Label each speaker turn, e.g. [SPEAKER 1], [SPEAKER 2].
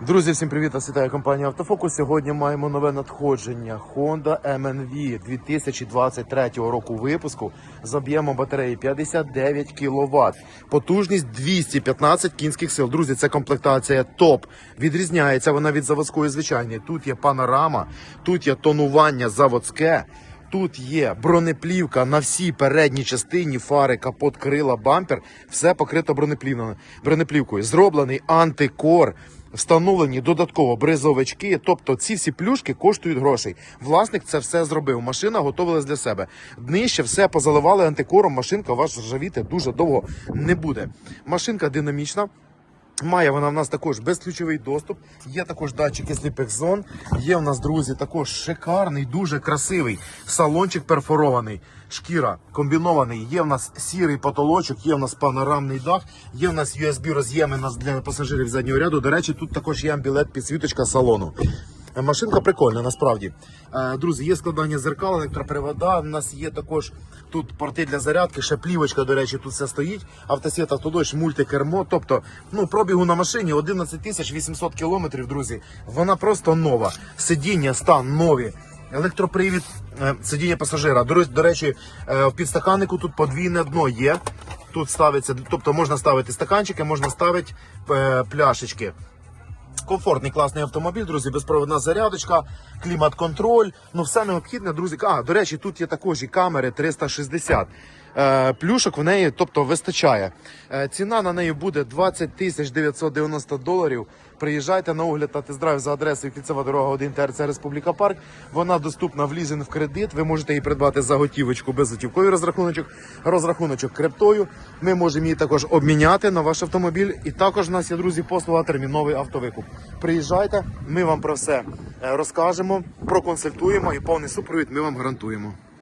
[SPEAKER 1] Друзі, всім привіт! Вас компанія Автофокус. Сьогодні маємо нове надходження Honda MNV 2023 року випуску з об'ємом батареї 59 кВт. Потужність 215 кінських сил. Друзі, це комплектація топ. Відрізняється вона від заводської звичайної. Тут є панорама, тут є тонування заводське. Тут є бронеплівка на всій передній частині, фари, капот, крила, бампер. Все покрито бронеплівкою. Зроблений антикор. Встановлені додатково бризовички, тобто ці всі плюшки коштують грошей. Власник це все зробив. Машина готувалась для себе. Днище все позаливали антикором. Машинка ваш ржавіти дуже довго не буде. Машинка динамічна. Має вона в нас також безключовий доступ. Є також датчики сліпих зон. Є в нас, друзі, також шикарний, дуже красивий салончик перфорований. Шкіра комбінований. Є в нас сірий потолочок, є в нас панорамний дах, є в нас USB роз'єми для пасажирів заднього ряду. До речі, тут також є амбілет підсвіточка салону. Е, Машинка прикольна, насправді. Е, Друзі, є складання зеркал, електропривода. У нас є також тут порти для зарядки, ще плівочка, до речі, тут все стоїть. Автосвіт, автодощ, мультикермо. Тобто, ну, пробігу на машині 11 тисяч 800 кілометрів, друзі. Вона просто нова. Сидіння, стан нові. Електропривід е, сидіння пасажира. До, речі- в підстаканнику тут подвійне дно є. Тут ставиться, тобто можна ставити стаканчики, можна ставити пляшечки. Комфортний класний автомобіль, друзі, безпровідна зарядочка, клімат-контроль. Ну, все необхідне, друзі. А, до речі, тут є також і камери 360. Е, плюшок в неї, тобто, вистачає. Е, ціна на неї буде 20 тисяч 990 доларів. Приїжджайте на огляд та тест-драйв за адресою Кільцева дорога 1 ТРЦ Республіка Парк. Вона доступна в лізинг в кредит. Ви можете її придбати за готівочку без безготівковий розрахуночок, розрахуночок криптою. Ми можемо її також обміняти на ваш автомобіль. І також у нас є, друзі, послуга терміновий автовикуп. Приїжджайте, ми вам про все е, розкажемо, проконсультуємо і повний супровід ми вам гарантуємо.